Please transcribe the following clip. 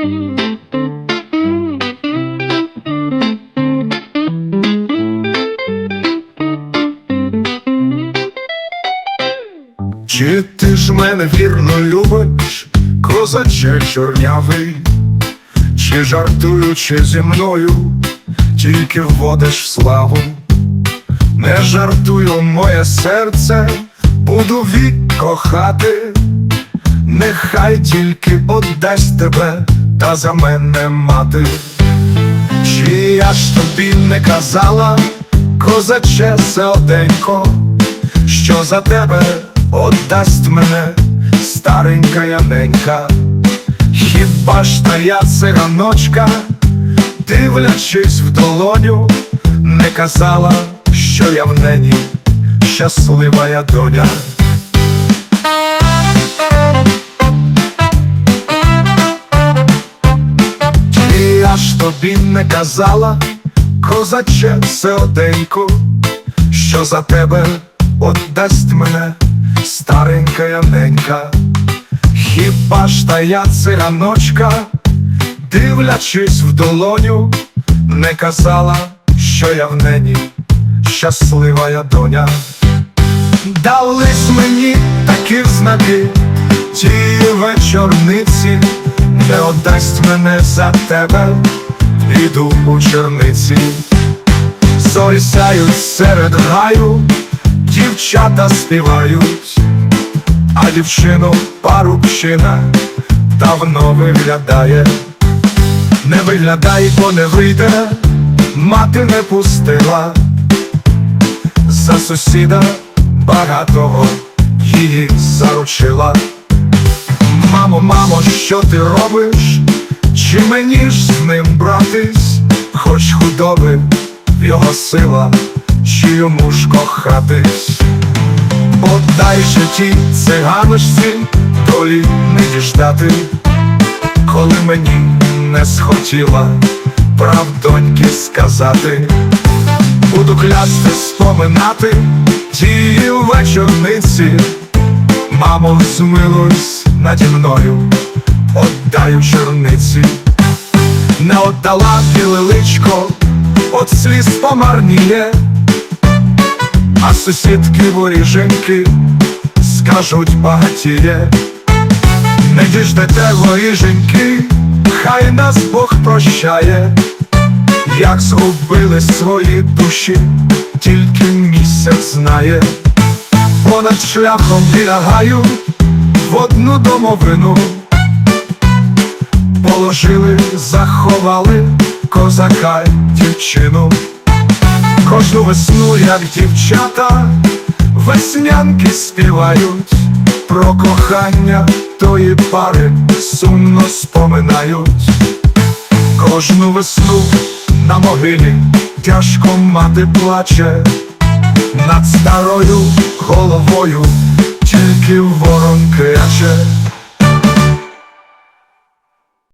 Чи ти ж мене вірно любиш, козаче чорнявий, чи жартуючи зі мною, тільки вводиш славу, не жартую моє серце, буду вік кохати, нехай тільки отдасть тебе та за мене мати. Чи я ж тобі не казала, козаче селденько, що за тебе отдасть мене старенька яненька, хіба ж та я циганочка, дивлячись в долоню, не казала, що я в нені щаслива я доня. Тобі не казала, козаче селденько, що за тебе отдасть мене старенька яненька, хіба ж та я циганочка, дивлячись в долоню, не казала, що я в нені щаслива я доня. Дались мені такі знаки, ті вечорниці, не отдасть мене за тебе, іду у черниці, зорі сяють серед гаю, дівчата співають, а дівчину парубщина давно виглядає, не виглядай, бо не вийде, мати не пустила за сусіда багатого її заручила. Мамо, мамо, що ти робиш? Чи мені ж з ним братись? Хоч худоби його сила, чи йому ж кохатись? Подай же тій циганочці долі не діждати, коли мені не схотіла правдоньки сказати. Буду клясти споминати ті вечорниці, мамо, змилуйсь наді мною, отдаю черниці, не отдала білиличко, от сліз помарніє, а сусідки воріженьки скажуть багатіє, не діждете воріженьки, хай нас Бог прощає. Як згубили свої душі, тільки місяць знає, понад шляхом біля гаю в одну домовину положили, заховали козака дівчину. Кожну весну, як дівчата, веснянки співають, про кохання тої пари сумно споминають. Кожну весну на могилі тяжко мати плаче, над старою головою тільки кряче.